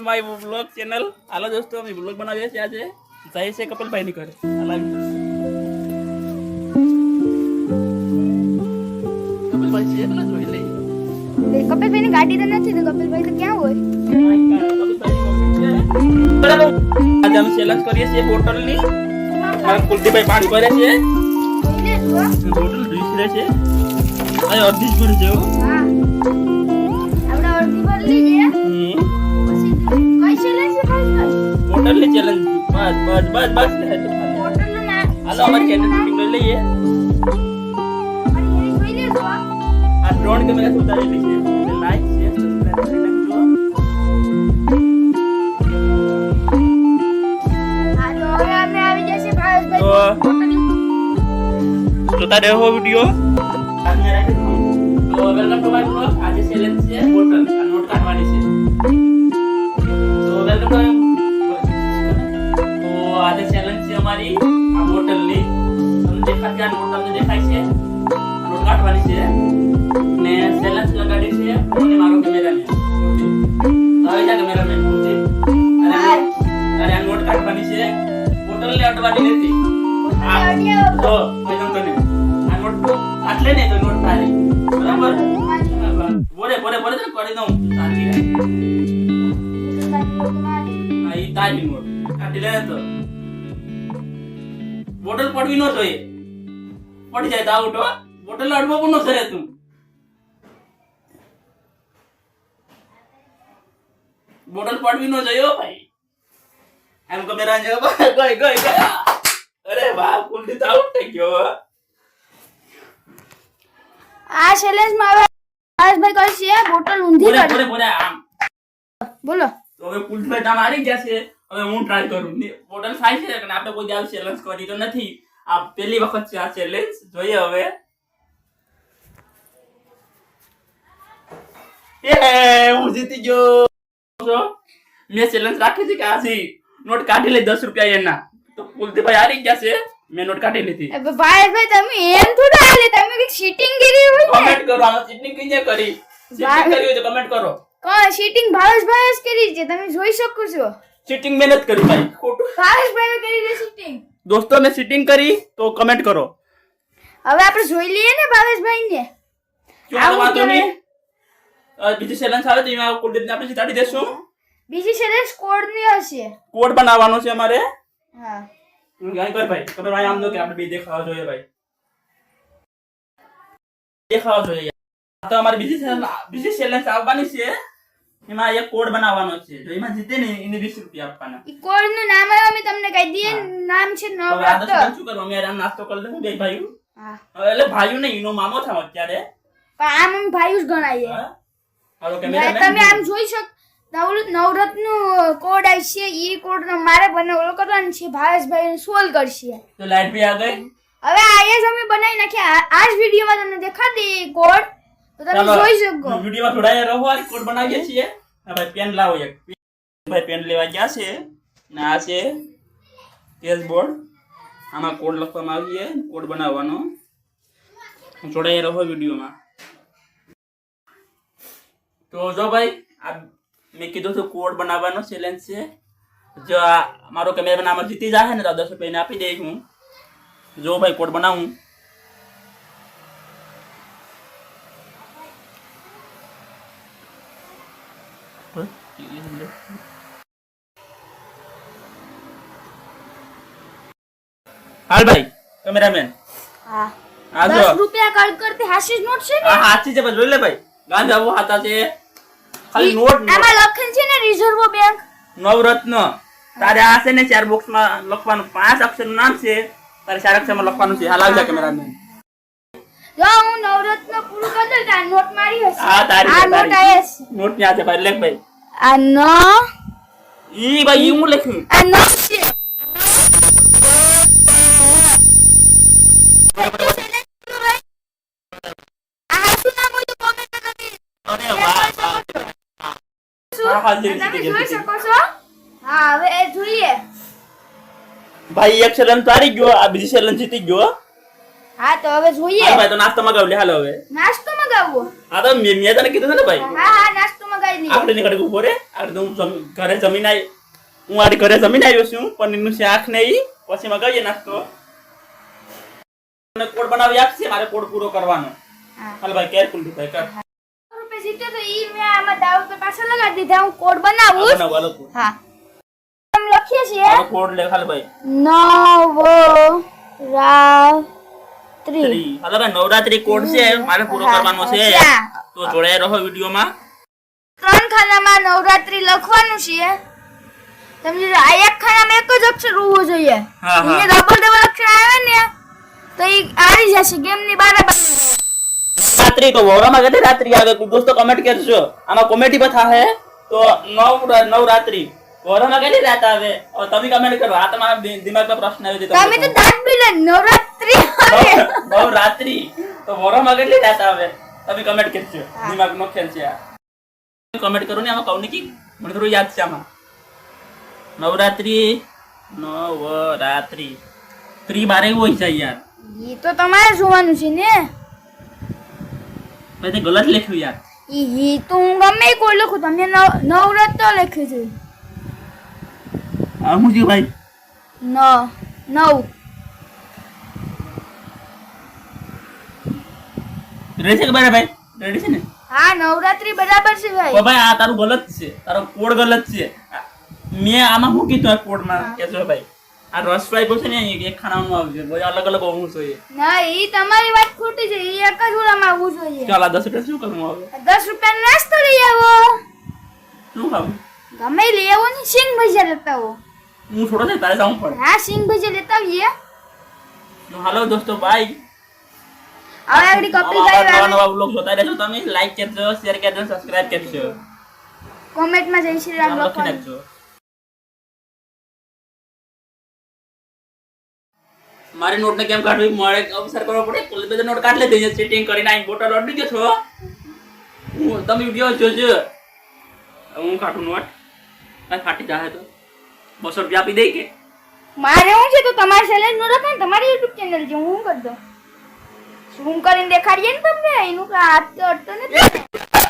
My blog channel હાલો દોસ્તો અમે vlog બનાવીએ છીએ આજે. જાય છે કપિલભાઈ ની ઘરે કપિલભાઈ છે પેલા જોઈ લઈએ. કપિલભાઈ ની ગાડી તો નથી તો કપિલભાઈ તો ક્યાં હોય? આજે અમે ચેલેન્જ કરીએ છીએ બોટલની મારા કુલદીપભાઈ પાણી ભરે છે. બોટલ વીસરે છે. અડધી જ ભરી છે બોટલની ચેલેન્જ બસ બસ બસ બસ. હાલો અમારી ચેનલ લઈ લઈએ. આ ડ્રોન કેમેરા ઉતારેલી છે લાઈક છે સબસ્ક્રાઇબ કરી નાખજો. જોતા રહો વિડિયો. તો વેલકમ ટુ માય બ્લોગ આજે ચેલેન્જ છે બોટલ. આ નોટ કાઢવાની છે. તો વેલકમ અમારી આ બોટલની. તમને દેખાય છે, આ નોટ તમને દેખાય છે. નોટ કાઢવાની છે. ને ચેલેન્જ લગાડી છે. કોને મારો કેમેરામેન હવે જા કરી દઉં. તારી તારી નોટ કાઢી લે તો. બોટલ પડવી ન જોઈએ. પડી જાય તો આઉટ હો. બોટલ અડવો પણ ન કરે તું બોટલ પડવી ન જોઈએ ભાઈ. એમ કેમેરા જો ગઈ ગઈ અરે વાહ કુંડી તો આઉટ થઈ ગયો આ ચેલેન્જમાં હવે ભાવેશભાઈ છે બોટલ ઊંધી કરી બોલે બોલે આમ. બોલો. તો હવે કુલદીભાઈ તમે હારી ગયા છે. હવે હું ટ્રાય કરું. ને બોટલ થાય છે કે આપણે કોઈ દાવ ચેલેન્જ કરી તો નથી. આ પહેલી વખત છે આ ચેલેન્જ જોઈએ હવે. એ હું જીતી ગયો. મેં ચેલેન્જ રાખી છે કે આથી નોટ કાઢી લે દસ રૂપિયા એના. તો કુલદીપભાઈ હારી ગયા છે. મેં નોટ કાઢી લીધી. ભાઈ ભાઈ તમે એમ થોડા હાલે? તમે કઈ ચીટિંગ કરી હોય કમેન્ટ કરો આ ચીટિંગ કઈ કરી? ચીટિંગ કરી હોય તો કમેન્ટ કરો. કોણ? ચીટિંગ ભાવેશભાઈએ જ કરી છે. તમે જોઈ શકો છો. ચીટિંગ મેં નથી કરી ભાઈ ખોટું ભાવેશભાઈએ કરી છે cheating દોસ્તો મેં ચીટિંગ કરી તો કમેન્ટ કરો હવે આપણે જોઈ લઈએ ને ભાવેશભાઈ ને ક્यों આવું વાંધો કરે? નહીં અ, બીજી ચેલેન્જ આવે તો એમાં કુલદીપને આપણે જીતાડી દેશું બીજી challenge કોડની હશે. કોડ બનાવવાનો છે અમારે। હા. અહીં કર ભાઈ ખબર ભાઈ આમ દો કે આપણે બે દેખાવા જોઈએ ભાઈ. દેખાવા જોઈએ આ તો અમારી બીજી challenge- બીજી ચેલેન્જ આવવાની છે. એમાં એક કોડ બનાવવાનો છે. જો એમાં જીતે ને એને 20 રૂપિયા આપવાના. ઈ કોડનું નામ હવે અમે તમને કહી દઈએ નામ છે હવે આ દસ શું કરવાનું અમે આરામ નાસ્તો કરી લઉં બે ભાઈઓ. હા. એટલે ભાઈઓ ને ઈનો મામો થાવ અત્યારે. પણ આમ અમે ભાઈ જ ગણાઈએ? હાલો તમે આમ જોઈ શક નવરત્ન નવરત્ન કોડ આવશે ઈ કોડ મારે બને ઓલો કરવાનો છે ભાવેશભાઈ સોલ્વ કરશે. તો લાઈટ બી આ ગઈ. હવે આ જ અમે બનાવી નાખ્યા. આ જ વિડીયોમાં તમને દેખાડી કોડ તો તમે જોઈ શકો. વિડીયોમાં થોડા રહો આ કોડ બનાવીએ છીએ. ભાઈ પેન લાવો એક. ભાઈ પેન લેવા ગયા છે ને આ છે કેસબોર્ડ આમાં કોડ લખવામાં આવીએ કોડ બનાવવાનો. જોડાયા રહો વિડીયોમાં. તો જો ભાઈ આ મેં કીધું હતું કોડ બનાવવાનો ચેલેન્જ છે. જો આ મારો કેમેરામેન આમાં જીતી જાય ને તો દસ રૂપિયા એને આપી દઈશ હું. જો ભાઈ કોડ બનાવું. હાલ ભાઈ કેમેરામેન હા. આજો 10 રૂપિયા કાર્ડ કરતી હાસી નોટ છે ને? હાચી છે જોઈ લે ભાઈ ગાંધા બહુ હાતા છે. ખાલી નોટ. આમાં લખેલ છે ને રિઝર્વ બેંક. નવરત્ન. તારે આ છે ને ચાર બોક્સમાં લખવાનું. પાંચ અક્ષરનું નામ છે તારે ચાર અક્ષરમાં લખવાનું છે. હાલ આવજા કેમેરામેન જો હું નવરત્ન પૂરું કરી દઉં તો નોટ મારી હશે. હા તારી આ નોટ. આયસ નોટની આજે ભાઈ લેખ ભાઈ. જોઈ જીતી. શકો છો હા હવે એ જોઈએ ભાઈ એક ગયો આ બીજી જીતી ગયો હા તો હવે જોઈએ. ભાઈ તો નાસ્તો મગાવ લે હાલો હવે. નાસ્તો મગાવવો? હા તો મેં મેં તને કીધું ને ભાઈ? હા હા નાસ્તો મગાવી લે આપણે નીકળી ઊભો રે. આપણે હું ઘરે જમીન આવી હું આડી ઘરે જમીન આવ્યો છું પનીરનું શાક ને ઈ પછી મગાવીએ નાસ્તો. મને કોડ બનાવી આપશે મારે કોડ પૂરો કરવાનો. હા. હાલ ભાઈ કેરફુલ ભાઈ કર. રૂપિયા જીત્યો તો ઈ મેં આમાં દાવ પે પાછા લગાડી દીધા. હું કોડ બનાવું. હા લખીએ છીએ. કોડ લે હાલ ભાઈ. નવરાત્રી. ત્રી. હાલો ભાઈ નવરાત્રી કોડ છે? મારે પૂરો કરવાનો છે. અચ્છા. તો જોડાયા રહો વિડીયોમાં. ત્રણ ખાનામાં નવરાત્રી લખવાનું છે. સમજી લો આ એક ખાનામાં એક જ અક્ષર હોવો જોઈએ. હા, હા. એને ડબલ ડબલ અક્ષર આવે ને તો ઈ હારી જશે ગેમની બરાબર રાત્રિ તો વોરામાં કેટલી રાત્રિ આવે તું દોસ્તો કમેન્ટ કરજો. આમાં કોમેડી પર થાય તો નવ નવ રાત્રિ વોરામાં કેટલી રાત આવે. હવે તમે કમેન્ટ કરો આ તમારા દિ- દિમાગમાં પ્રશ્ન આવ્યો છે તમે તો દાંત બિલે નવરાત્રી નવ રાત્રિ. તો વોરામાં કેટલી રાત આવે? તમે કમેન્ટ કરજો દિમાગનો ખેલ છે આ. કમેન્ટ કરો ને આમાં કહું કી? મને થોડું યાદ છે આમાં. નવરાત્રિ નવરાત્રિ. ત્રી બારે હોય છે યાર. એ તો તમારે જોવાનું છે ને. મેં તે ગલત લખ્યું યાર. ઈ ઈ તો હું ગમે કોઈ લખું તમે નવરત તો લખ્યું છે. આ હું ભાઈ? ન નવ. રેડી છે કે બરાબર ભાઈ? રેડી છે ને? હા નવરાત્રી બરાબર છે ભાઈ. ઓ ભાઈ આ તારું ગલત છે. તારો કોડ ગલત છે. મેં આમાં શું કીધું આ કોડમાં? કેશો ભાઈ. આ રસ ફ્રાય છે ને એક ખાનામાં આવશે બધું અલગ અલગ હોવું જોઈએ. ના એ તમારી વાત ખોટી છે. એ એક જ ઓલામાં આવવું જોઈએ. ચાલ આ દસ રૂપિયા શું કરવું હવે? દસ રૂપિયાનો નાસ્તો લઈ આવો. શું ખાવું? ગમે લેવો આવો ને સિંગ ભજીયા લેતા આવો. હું થોડો ને તારે જવું પડે. હા સિંગ ભજીયા લેતા આવીએ. હાલો દોસ્તો ભાઈ હવે આગળ કપિલ ભાઈ નવા નવા બ્લોગ જોતા રહેજો તમે. લાઈક કરજો શેર કરજો સબસ્ક્રાઇબ કરજો. કોમેન્ટમાં જય શ્રી રામ લખી નાખજો મારી નોટ ને કેમ કાઢવી? મળે અવસર કરવો પડે. પોલીસ બધા નોટ કાઢી લેતી ચીટિંગ કરીને આઈ બોટલ અડી ગયો છો હું. તમે વિડિયો જોજો. હું કાઢું નોટ. કાંઈ ફાટી જાય તો. બસો રૂપિયા આપી દઈ કે. મારે હું છે તો તમારી ચેલેન્જ નો રખાય ને તમારી યુટ્યુબ ચેનલ છે. હું કરી દઉં? ઝૂમ કરીને દેખાડીએ ને તમને? એનું હાથ તો અડતો નથી.